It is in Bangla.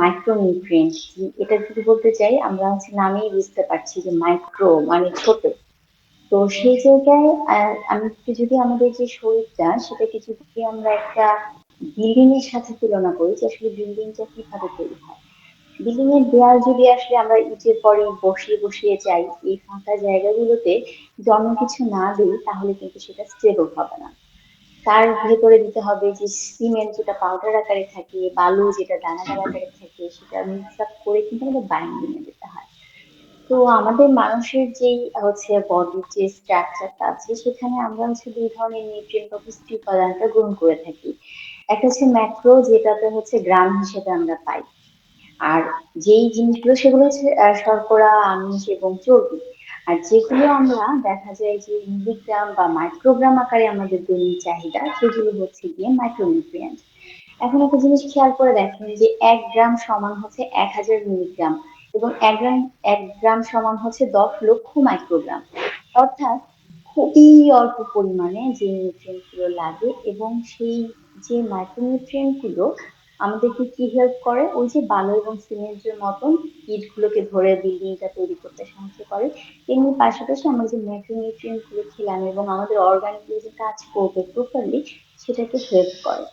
মাইক্রোনিউট্রিয়েন্ট এটা যদি বলতে চাই, আমরা হচ্ছে নামেই বুঝতে পারছি যে মাইক্রো মানে ছোট। তো সেই জায়গায় আমি যদি আমাদের যে শরীরটা, সেটাকে যদি আমরা একটা বিল্ডিং এর সাথে তুলনা করি যে আসলে বিল্ডিংটা কীভাবে তৈরি হয়। বিল্ডিং এর দেয়াল যদি আসলে আমরা ইটের পরে বসিয়ে বসিয়ে যাই, এই ফাঁকা জায়গাগুলোতে জন্ম কিছু না দিই, তাহলে কিন্তু সেটা স্টেবল হবে না। তার ভেতরে দিতে হবে যে সিমেন্ট যেটা পাউডার আকারে থাকে, বালু যেটা দানাদার আকারে থাকে, সেটা মিক্স আপ করে কিন্তু আমাদের বাইন্ডিং এ দিতে হয়। তো আমাদের মানুষের যেই হচ্ছে বডির যে স্ট্রাকচারটা আছে, সেখানে আমরা হচ্ছে দুই ধরনের নিউট্রিয়েন্ট বা পুষ্টি উপাদানটা গ্রহণ করে থাকি। একটা হচ্ছে ম্যাক্রো যেটাতে হচ্ছে গ্রাম হিসেবে আমরা পাই। আর যেই জিনিসগুলো, সেগুলো হচ্ছে শর্করা, আমিষ এবং চর্বি। আর যেগুলো আমরা দেখা যায় যে মিলিগ্রাম বা মাইক্রোগ্রাম আকারে আমাদের দৈনিক চাহিদা, সেগুলো হচ্ছে গিয়ে মাইক্রোনিউট্রিয়েন্ট। এখন একটা জিনিস খেয়াল করে দেখেন যে এক গ্রাম সমান হচ্ছে এক হাজার মিলিগ্রাম এবং এক গ্রাম এক গ্রাম সমান হচ্ছে দশ লক্ষ মাইক্রোগ্রাম। অর্থাৎ খুবই অল্প পরিমাণে যে নিউট্রিয়েন্টগুলো লাগে এবং সেই যে মাইক্রোনিউট্রিয়েন্টগুলো আমাদেরকে কি হেল্প করে? ওই যে বালু এবং সিমেন্টের মতন ইট গুলোকে ধরে বিল্ডিংটা তৈরি করতে সাহায্য করে। তেমনি পাশাপাশি আমরা যে ম্যাক্রোনিউট্রিয়েন্টগুলো খেলাম এবং আমাদের অর্গানিক যে কাজ করবে প্রপারলি সেটাকে হেল্প করে।